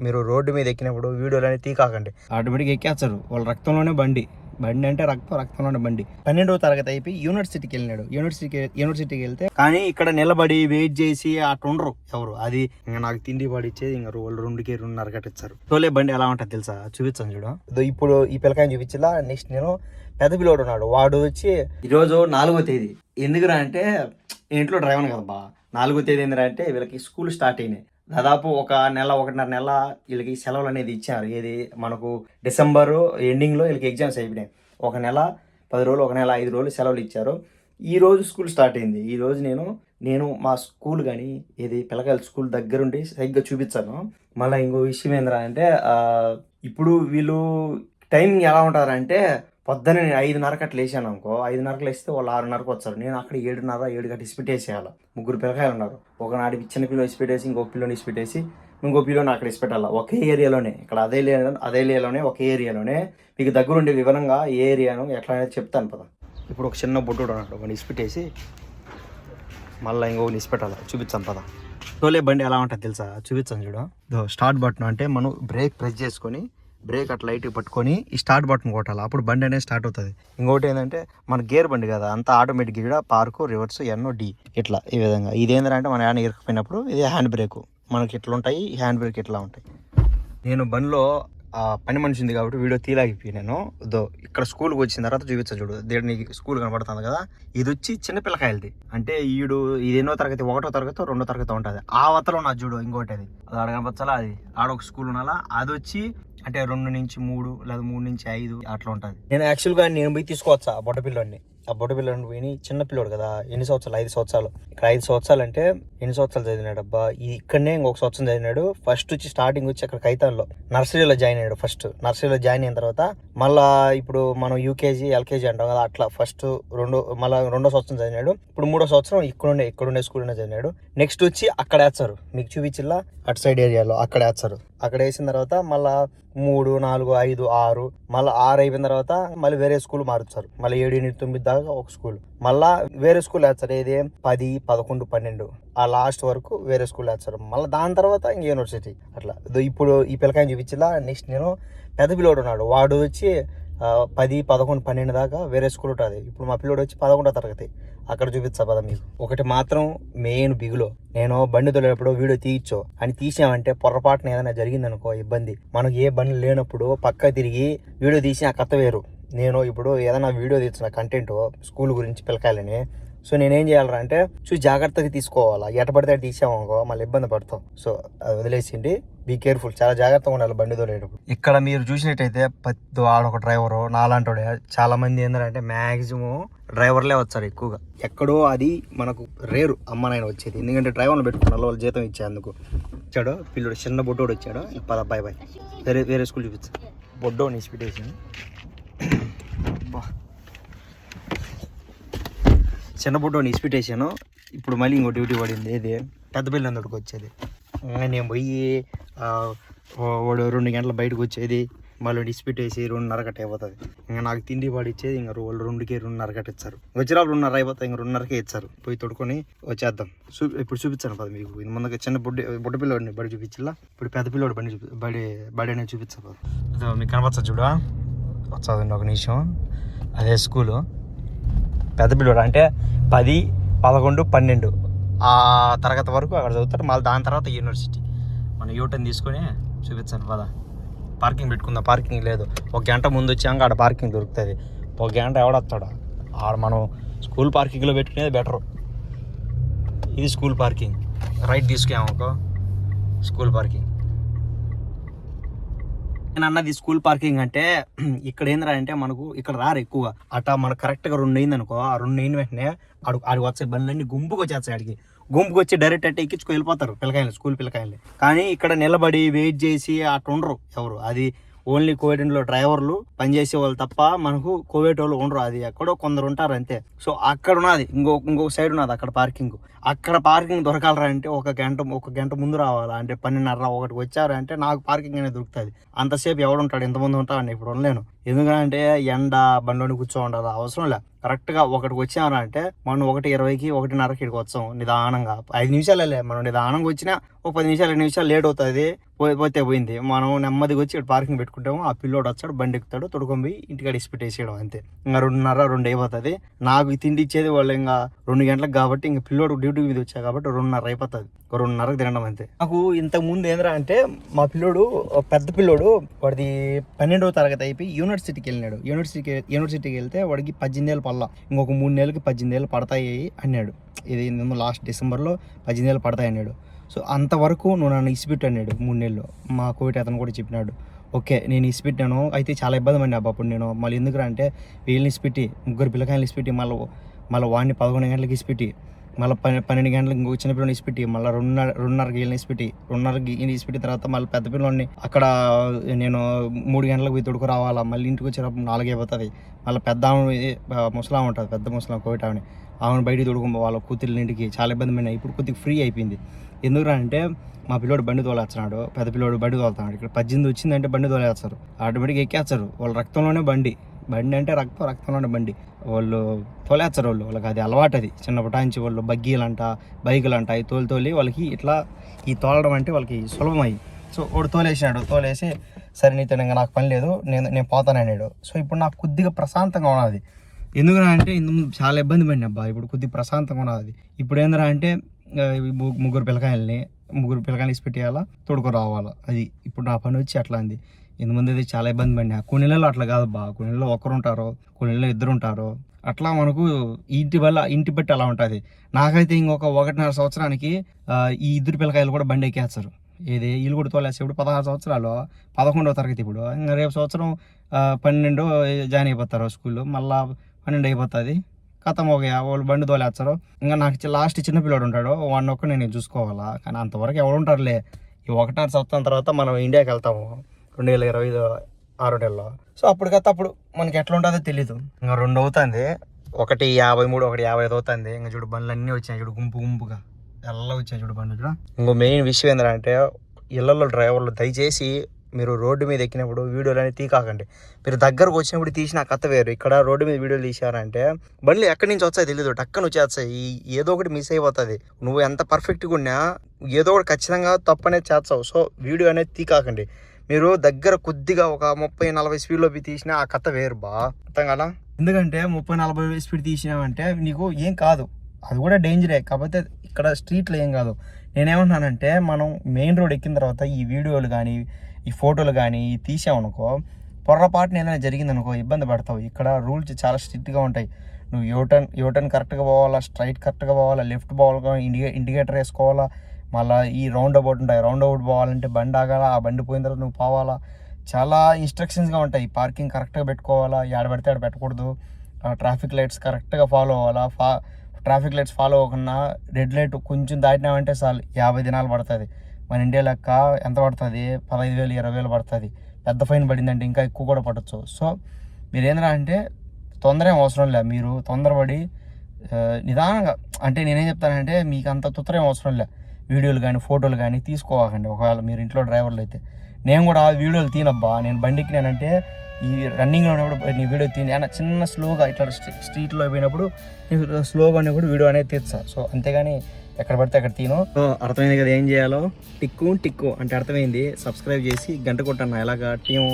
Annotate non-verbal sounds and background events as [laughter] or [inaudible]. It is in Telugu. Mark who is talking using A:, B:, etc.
A: మీరు రోడ్డు మీద ఎక్కినప్పుడు వీడియోలు అనేది తీకాకండి. ఆటోమేటిక్ ఎక్కేస్తారు. వాళ్ళ రక్తంలోనే బండి. బండి అంటే రక్తం రక్తంలోనే బండి. పన్నెండవ తరగతి అయిపోయి యూనివర్సిటీకి వెళ్ళినాడు. యూనివర్సిటీకి యూనివర్సిటీకి వెళ్తే కానీ ఇక్కడ నిలబడి వెయిట్ చేసి అటు ఉండరు ఎవరు. అది ఇంకా నాకు తిండి పడిచ్చేది ఇంకా వాళ్ళు రెండుకి రెండున్నర కట్టిస్తారు తోలే బండి ఎలా ఉంటుంది తెలుసా? చూపించాను చూడు. ఇప్పుడు ఈ పిల్లకాయని చూపించలా నెక్స్ట్ నేను పెద్ద పిల్లోడు ఉన్నాడు. వాడు వచ్చి ఈరోజు నాలుగో తేదీ. ఎందుకురా అంటే ఇంట్లో డ్రైవర్ కదా బా. నాలుగో తేదీ ఎందుకంటే అంటే వీళ్ళకి స్కూల్ స్టార్ట్ అయినాయి. దాదాపు ఒక నెల ఒకటిన్నర నెల వీళ్ళకి సెలవులు అనేది ఇచ్చారు. ఏది మనకు డిసెంబర్ ఎండింగ్లో వీళ్ళకి ఎగ్జామ్స్ అయిపోయినాయి. ఒక నెల పది రోజులు ఒక నెల ఐదు రోజులు సెలవులు ఇచ్చారు. ఈ రోజు స్కూల్ స్టార్ట్ అయింది. ఈ రోజు నేను నేను మా స్కూల్ కానీ ఏది పిల్లకాయల స్కూల్ దగ్గరుండి సరిగ్గా చూపించాను. మళ్ళీ ఇంకో విషయం ఏంద్రా అంటే ఇప్పుడు వీళ్ళు టైమింగ్ ఎలా ఉంటారంటే పొద్దున్న నేను ఐదున్నరకు అట్లా వేసాను అనుకో ఐదున్నరకు వేస్తే వాళ్ళు ఆరున్నరకు వచ్చారు నేను అక్కడ ఏడున్నర ఏడు గంట ఇసిపెట్టేసేయాలి ముగ్గురు పిల్లకాయలు ఉన్నారు. ఒకనాడు చిన్న పిల్లలు ఇసిపెట్టేసి ఇంకో పిల్లని ఇసిపెట్టేసి ఇంకో పిల్లని అక్కడ ఇసిపెట్టాలి. ఒకే ఏరియాలోనే ఇక్కడ అదే అదే ఏరియాలోనే ఒకే ఏరియాలోనే. మీకు దగ్గరుండే వివరంగా ఏ ఏరియాను ఎట్లా అనేది చెప్తాను పద. ఇప్పుడు ఒక చిన్న బొడ్డు ఉన్నాడు వాడిని ఇసిపెట్టేసి మళ్ళీ ఇంకో ఇసిపెట్టాలి. చూపించాను పద. తోలే బండి ఎలా ఉంటుంది తెలుసా? చూపించాను చూడ. స్టార్ట్ బటన్ అంటే మనం బ్రేక్ ప్రెస్ చేసుకొని బ్రేక్ అట్లా లైట్ పట్టుకొని ఈ స్టార్ట్ బటన్ కొట్టాలి. అప్పుడు బండి అనేది స్టార్ట్ అవుతుంది. ఇంకోటి ఏంటంటే మన గేర్ బండి కదా అంతా ఆటోమేటిక్ కూడా పార్కు రివర్స్ ఎన్నో డి ఇట్లా ఈ విధంగా. ఇది ఏంటంటే మన హ్యాండ్ ఇరుక్కుపోయినప్పుడు ఇది హ్యాండ్ బ్రేక్. మనకి ఇట్లా ఉంటాయి ఈ హ్యాండ్ బ్రేక్ ఇట్లా ఉంటాయి. నేను బండిలో పని మనిషి ఉంది కాబట్టి వీడియో తీలాగిపోయినాను దో ఇక్కడ స్కూల్కి వచ్చిన తర్వాత చూపించా చూడు. దీని స్కూల్ కనబడుతుంది కదా ఇది వచ్చి చిన్న పిల్లకాయలది. అంటే ఈడు ఇది ఎన్నో తరగతి ఒకటో తరగతి రెండో తరగతి ఉంటుంది. ఆ వతలో నా చూడు ఇంకోటి అది. అది అడగనపచ్చాలా అది. ఆడ ఒక స్కూల్ ఉండాలా అది వచ్చి అంటే రెండు నుంచి మూడు లేదా మూడు నుంచి ఐదు అట్లా ఉంటుంది. నేను యాక్చువల్గా నేను పోయి తీసుకోవచ్చా ఆ బొట్టపిల్లని ఆ బొట్టపిల్లని పోయి చిన్న పిల్లోడు కదా ఎన్ని సంవత్సరాలు? ఐదు సంవత్సరాలు. ఇక్కడ ఐదు సంవత్సరాలు అంటే ఎన్ని సంవత్సరాలు చదివినాడు అబ్బా ఇక్కడనే ఇంకొక సంవత్సరం చదివినాడు. ఫస్ట్ వచ్చి స్టార్టింగ్ వచ్చి అక్కడ కైతాన్లో నర్సరీలో జాయిన్ అయ్యాడు ఫస్ట్ నర్సరీలో జాయిన్ అయిన తర్వాత మళ్ళా ఇప్పుడు మనం యూకేజీ ఎల్కేజీ అంటాం కదా అట్లా ఫస్ట్ రెండో మళ్ళా రెండో సంవత్సరం చదివినాడు. ఇప్పుడు మూడో సంవత్సరం ఇక్కడుండే ఇక్కడుండే స్కూల్లోనే చదివినాడు. నెక్స్ట్ వచ్చి అక్కడ వేస్తారు. మీకు చూపించిల్లా? అటు సైడ్ ఏరియాలో అక్కడ వేస్తారు. అక్కడ వేసిన తర్వాత మళ్ళా మూడు నాలుగు ఐదు ఆరు మళ్ళీ ఆరు అయిపోయిన తర్వాత మళ్ళీ వేరే స్కూల్ మారుస్తారు. మళ్ళీ ఏడు ఎనిమిది తొమ్మిది దాకా ఒక స్కూల్. మళ్ళా వేరే స్కూల్ వేస్తారు. ఏది? పది పదకొండు పన్నెండు. ఆ లాస్ట్ వరకు వేరే స్కూల్ వేస్తారు. మళ్ళీ దాని తర్వాత ఇంక యూనివర్సిటీ. అట్లా. ఇప్పుడు ఈ పిల్లకాయని చూపించిలా నెక్స్ట్ నేను పెద్ద పిల్లోడు ఉన్నాడు. వాడు వచ్చి పది పదకొండు పన్నెండు దాకా వేరే స్కూల్ ఉంటుంది. ఇప్పుడు మా పిల్లోడు వచ్చి పదకొండో తరగతి. అక్కడ చూపించా పద మీకు. ఒకటి మాత్రం మెయిన్ బిగులో. నేను బండి తొలేటప్పుడు వీడియో తీయచ్చు. అని తీసామంటే పొరపాటున ఏదైనా జరిగిందనుకో ఇబ్బంది. మనకు ఏ బండి లేనప్పుడు పక్క తిరిగి వీడియో తీసి ఆ కథ వేరు. నేను ఇప్పుడు ఏదైనా వీడియో తీసిన కంటెంట్ స్కూల్ గురించి పిలకాలని సో నేనేం చేయాలరా అంటే చూసి జాగ్రత్తగా తీసుకోవాలా. ఎట పడితే అటు తీసామనుకో మళ్ళీ ఇబ్బంది పడతాం. సో అది వదిలేసిండి బీ కేర్ఫుల్ చాలా జాగ్రత్తగా ఉండాలి బండి తోలేటప్పుడు. ఇక్కడ మీరు చూసినట్టయితే పెద్ద ఆడొక డ్రైవరు నాలాంటోడే. చాలా మంది ఏంటంటే మ్యాక్సిమం డ్రైవర్లే వచ్చారు ఎక్కువగా. ఎక్కడో అది మనకు రేరు అమ్మ నాయన వచ్చేది. ఎందుకంటే డ్రైవర్లు పెట్టుకున్నారు వాళ్ళు జీతం ఇచ్చేందుకు. వచ్చాడు పిల్లడు చిన్న బొడ్డోడు వచ్చాడు పద బాయ్ బాయ్ వేరే వేరే స్కూల్ చూపించు బొడ్డోని ఇన్స్పిటేషన్ చిన్న బుడ్డోని ఇన్స్పిటేషన్ ఇప్పుడు మళ్ళీ ఇంకో డ్యూటీ పడింది. ఏది? పెద్ద పిల్లందరికి వచ్చేది. ఇంకా నేను పోయి వాడు రెండు గంటల బయటకు వచ్చేది. మళ్ళీ ఇన్స్పిటేసి రెండున్నర గట్ట అయిపోతుంది. ఇంకా నాకు తిండి పడిచ్చేది ఇంకా వాళ్ళు రెండుకి రెండున్నర గట్ట ఇచ్చారు. వచ్చినప్పుడు రెండున్నర అయిపోతాయి ఇంకా రెండున్నరకే ఇచ్చారు. పోయి తొడుకొని వచ్చేద్దాం. చూ ఇప్పుడు చూపించాను పద మీకు. ఇది ముందుగా చిన్న బుడ్డి బుడ్డ పిల్లోడిని బడి చూపించాలా ఇప్పుడు పెద్ద పిల్లోడు బండి చూపి బడి బడి అనేది చూపించా మీకు కనపచ్చా చూడా. వచ్చాదండి ఒక నిమిషం. అదే స్కూలు. పెద్ద పిల్లడు అంటే పది పదకొండు పన్నెండు. ఆ తరగతి వరకు అక్కడ చదువుతారు మళ్ళీ దాని తర్వాత యూనివర్సిటీ. మనం యూటర్న్ తీసుకొని చూపించాను పద. పార్కింగ్ పెట్టుకుందాం. పార్కింగ్ లేదు. ఒక గంట ముందు వచ్చాక ఆడ పార్కింగ్ దొరుకుతుంది. ఒక గంట ఎవడొస్తాడు? ఆడ మనం స్కూల్ పార్కింగ్లో పెట్టుకునేది బెటరు. ఇది స్కూల్ పార్కింగ్. రైట్ తీసుకున్నామనుకో స్కూల్ పార్కింగ్. నేను అన్నది స్కూల్ పార్కింగ్ అంటే [clears throat] ఇక్కడ ఏంద్రా అంటే మనకు ఇక్కడ రారు ఎక్కువ అట మనకు కరెక్ట్గా రెండు అయింది అనుకో ఆ రెండు అయిన వెంటనే ఆడు ఆడికి వచ్చే బండ్లన్నీ గుంపుకు వచ్చేస్తాయి ఆడికి. గుంపుకు వచ్చి డైరెక్ట్ అంటే ఎక్కించుకు వెళ్ళిపోతారు పిల్లకాయలు స్కూల్ పిల్లకాయలు. కానీ ఇక్కడ నిలబడి వెయిట్ చేసి అటు ఉండరు ఎవరు. అది ఓన్లీ కోవిడ్లో డ్రైవర్లు పనిచేసే వాళ్ళు తప్ప మనకు కోవిడ్ వాళ్ళు ఉండరు. అది ఎక్కడో కొందరు ఉంటారు అంతే. సో అక్కడ ఉన్నది ఇంకో ఇంకొక సైడ్ ఉన్నది అక్కడ పార్కింగ్ అక్కడ పార్కింగ్ దొరకాలరా అంటే ఒక గంట ఒక గంట ముందు రావాలా అంటే పన్నెండున్నర ఒకటి వచ్చారంటే నాకు పార్కింగ్ అనేది దొరుకుతుంది. అంతసేపు ఎవడుంటాడు? ఎంతమంది ఉంటాడు ఇప్పుడు ఉండలేను. ఎందుకంటే ఎండ బండిలోని కూర్చో ఉండదు అవసరం లే. కరెక్ట్గా ఒకటికి వచ్చామని అంటే మనం ఒకటి ఇరవైకి ఒకటిన్నరకి ఇక్కడికి వచ్చాం నిదానంగా. ఐదు నిమిషాలే మనం నిదానంగా వచ్చినా ఒక పది నిమిషాలు రెండు నిమిషాలు లేట్ అవుతుంది. పోతే పోయింది. మనం నెమ్మదిగా వచ్చి ఇక్కడ పార్కింగ్ పెట్టుకుంటాము. ఆ పిల్లోడు వచ్చాడు బండి ఎక్కుతాడు తొడుకొని ఇంటికాడ ఇసి వేసేయడం అంతే. ఇంకా రెండున్నర రెండు అయిపోతుంది. నాకు తిండి ఇచ్చేది వాళ్ళు ఇంకా రెండు గంటలకు కాబట్టి ఇంకా పిల్లోడు డ్యూటీ మీద వచ్చాయి కాబట్టి రెండున్నర అయిపోతుంది. రెండున్నరకు తినడం అంతే. నాకు ఇంతకు ముందు ఏంద్రా అంటే మా పిల్లోడు పెద్ద పిల్లోడు వాడిది పన్నెండవ తరగతి అయిపోయి యూనివర్సిటీకి వెళ్ళినాడు. యూనివర్సిటీకి యూనివర్సిటీకి వెళ్తే వాడికి పద్దెనిమిది ఏళ్ళు పడలా. ఇంకొక మూడు నెలలకి పద్దెనిమిది ఏళ్ళు పడతాయి అన్నాడు. ఇది లాస్ట్ డిసెంబర్లో పద్దెనిమిది ఏళ్ళు పడతాయి అన్నాడు. సో అంతవరకు నువ్వు నన్ను ఇసిపెట్టు అన్నాడు మూడు నెలలు. మా కోవిడ్ అతను కూడా చెప్పినాడు. ఓకే నేను ఇసిపెట్టాను. అయితే చాలా ఇబ్బంది అండి అప్పుడు నేను. మళ్ళీ ఎందుకురా అంటే వీళ్ళని ఇసిపెట్టి ముగ్గురు పిల్లకాయలు ఇసిపెట్టి మళ్ళీ మళ్ళీ వాడిని పదకొండు గంటలకు ఇసిపెట్టి. మళ్ళీ పన్నె పన్నెండు గంటలకు ఇంకో చిన్న పిల్లని ఇసిపెట్టి మళ్ళీ రెండున్నర రెండున్నరకి వీళ్ళని ఇసిపెట్టి రెండున్నర గీని ఇసిపెట్టిన తర్వాత మళ్ళీ పెద్ద పిల్లని అక్కడ నేను మూడు గంటలకు పోయి తొడుకు రావాలా మళ్ళీ ఇంటికి వచ్చినప్పుడు నాలుగైపోతుంది మళ్ళీ పెద్ద ముసలాం ఉంటుంది పెద్ద ముసలాం కోవిట్ అని ఆమెను బయటికి తొడుకు వాళ్ళ కూతుర్ల ఇంటికి చాలా ఇబ్బంది ఇప్పుడు కొద్దిగా ఫ్రీ అయిపోయింది. ఎందుకు అంటే మా పిల్లోడు బండి తోలేస్తున్నాడు పెద్ద పిల్లోడు బండి తోలుతున్నాడు. ఇక్కడ పద్దెనిమిది వచ్చిందంటే బండి తోలేస్తారు. ఆటోమేటిక్గా ఎక్కేస్తారు. వాళ్ళ రక్తంలోనే బండి. బండి అంటే రక్తం రక్తంలోనే బండి. వాళ్ళు తోలేస్తారు వాళ్ళు. వాళ్ళకి అది అలవాటు అది. చిన్నప్పటి నుంచి వాళ్ళు బగ్గీలంట బైకులు అంట అవి తోలి తోలి వాళ్ళకి ఇట్లా ఈ తోలడం అంటే వాళ్ళకి సులభమయ్యి సో వాడు తోలేసినాడు. తోలేసి సరే నీతో ఇంకా నాకు పని లేదు. నేను నేను పోతానన్నాడు. సో ఇప్పుడు నాకు కొద్దిగా ప్రశాంతంగా ఉన్నది. ఎందుకురా అంటే ఇంత చాలా ఇబ్బంది పడిన అబ్బా. ఇప్పుడు కొద్ది ప్రశాంతంగా ఉన్నది ఇప్పుడు ఏందిరా అంటే ముగ్గురు పిల్లకాయల్ని ముగ్గురు పిల్లకాయలు ఇసి పెట్టేయాలా? తోడుకు రావాలా? అది ఇప్పుడు నా పని వచ్చి అట్లా అంది. ఇంత అది చాలా ఇబ్బంది పడినా. కొన్ని నెలలు అట్లా కాదు బా కొన్ని నెలలు ఒకరు ఉంటారు కొన్ని నెలలు ఇద్దరు ఉంటారు. అట్లా మనకు ఇంటి వల్ల ఇంటి బట్టి అలా ఉంటుంది. నాకైతే ఇంకొక ఒకటిన్నర సంవత్సరానికి ఈ ఇద్దరు పిల్లకాయలు కూడా బండి ఎక్కేస్తారు. ఏది? వీళ్ళు కూడా తోలేసి ఇప్పుడు పదహారు సంవత్సరాలు పదకొండవ తరగతి ఇప్పుడు. ఇంకా రేపు సంవత్సరం పన్నెండు జాయిన్ అయిపోతారు స్కూల్లో. మళ్ళీ పన్నెండు అయిపోతుంది. కథం ఒక వాళ్ళు బండి తోలేస్తారు. ఇంకా నాకు లాస్ట్ చిన్నపిల్లాడు ఉంటాడు. వాడిని ఒక్క నేను చూసుకోవాలా? కానీ అంతవరకు ఎవరు ఉంటారులే. ఈ ఒకటిన్నర సంవత్సరం తర్వాత మనం ఇండియాకి వెళ్తాము. రెండు వేల ఇరవై ఐదు ఆరు నెలలో. సో అప్పటికత్త అప్పుడు మనకి ఎట్లా ఉంటుందో తెలీదు. ఇంకా రెండు అవుతుంది. ఒకటి యాభై మూడు ఒకటి యాభై ఐదు అవుతుంది. ఇంకా చూడు బండ్లు అన్నీ వచ్చాయి. చూడు గుంపు గుంపుగా. ఎలా వచ్చాయి చూడు బండ్లు చూడ. ఇంకో మెయిన్ విషయం ఏంటంటే ఇళ్ళలో డ్రైవర్లు దయచేసి మీరు రోడ్డు మీద ఎక్కినప్పుడు వీడియోలు అనేది తీకాకండి మీరు దగ్గరకు వచ్చినప్పుడు తీసిన కథ వేరు. ఇక్కడ రోడ్డు మీద వీడియోలు తీశారంటే బండ్లు ఎక్కడి నుంచి వస్తాయి తెలియదు టక్కన వచ్చేస్తాయి. ఏదో ఒకటి మిస్ అయిపోతుంది. నువ్వు ఎంత పర్ఫెక్ట్గా ఉన్నా ఏదో ఒకటి ఖచ్చితంగా తప్పు అనేది చేస్తావు. సో వీడియో అనేది తీకాకండి మీరు దగ్గర కొద్దిగా ఒక ముప్పై నలభై స్పీడ్లో తీసిన తీసినా ఆ కథ వేరు బా. అర్థం కదా ఎందుకంటే ముప్పై నలభై స్పీడ్ తీసినావంటే నీకు ఏం కాదు. అది కూడా డేంజరే కాకపోతే ఇక్కడ స్ట్రీట్లో ఏం కాదు. నేనేమంటున్నానంటే మనం మెయిన్ రోడ్ ఎక్కిన తర్వాత ఈ వీడియోలు కానీ ఈ ఫోటోలు కానీ తీసామనుకో పొరపాటున ఏదైనా జరిగిందనుకో ఇబ్బంది పడతావు. ఇక్కడ రూల్స్ చాలా స్ట్రిక్ట్గా ఉంటాయి. నువ్వు యూటర్న్ యూటర్న్ కరెక్ట్గా పోవాలా స్ట్రైట్ కరెక్ట్గా పోవాలా లెఫ్ట్ పోవాలా ఇండికే ఇండికేటర్ వేసుకోవాలా మళ్ళీ ఈ రౌండ్ అబౌట్ ఉంటాయి. రౌండ్ అబౌట్ పోవాలంటే బండి ఆగాల ఆ బండి పోయిన తర్వాత నువ్వు పోవాలా. చాలా ఇన్స్ట్రక్షన్స్గా ఉంటాయి. పార్కింగ్ కరెక్ట్గా పెట్టుకోవాలా ఏడ పడితే ఆడ పెట్టకూడదు. ట్రాఫిక్ లైట్స్ కరెక్ట్గా ఫాలో అవ్వాలా. ఫా ట్రాఫిక్ లైట్స్ ఫాలో అవ్వకుండా రెడ్ లైట్ కొంచెం దాటినామంటే చాలు యాభై దినాలు పడుతుంది. మన ఇండియా లెక్క ఎంత పడుతుంది? పదహైదు వేలు ఇరవై వేలు పడుతుంది. పెద్ద ఫైన్ పడిందంటే ఇంకా ఎక్కువ కూడా పడచ్చు సో మీరు ఏంద్రా అంటే తొందర ఏం అవసరం లే. మీరు తొందరపడి నిదానంగా అంటే నేనేం చెప్తానంటే మీకు అంత తొందర ఏం అవసరం లే. వీడియోలు కానీ ఫోటోలు కానీ తీసుకోకండి ఒకవేళ మీరు ఇంట్లో డ్రైవర్లు అయితే. నేను కూడా వీడియోలు తీనబ్బా. నేను బండికి నేనంటే ఈ రన్నింగ్లో ఉన్నప్పుడు నీ వీడియో తీని. అన్న చిన్న స్లోగా ఇట్లా స్ట్రీట్లో పోయినప్పుడు స్లోగా ఉన్నప్పుడు వీడియో అనేది తీస్తా. సో అంతేగాని ఎక్కడ పడితే అక్కడ తీను. అర్థమైంది కదా ఏం చేయాలో? టిక్కు టిక్కు అంటే అర్థమైంది. సబ్స్క్రైబ్ చేసి గంట కొట్టన్న. ఎలాగా? టీం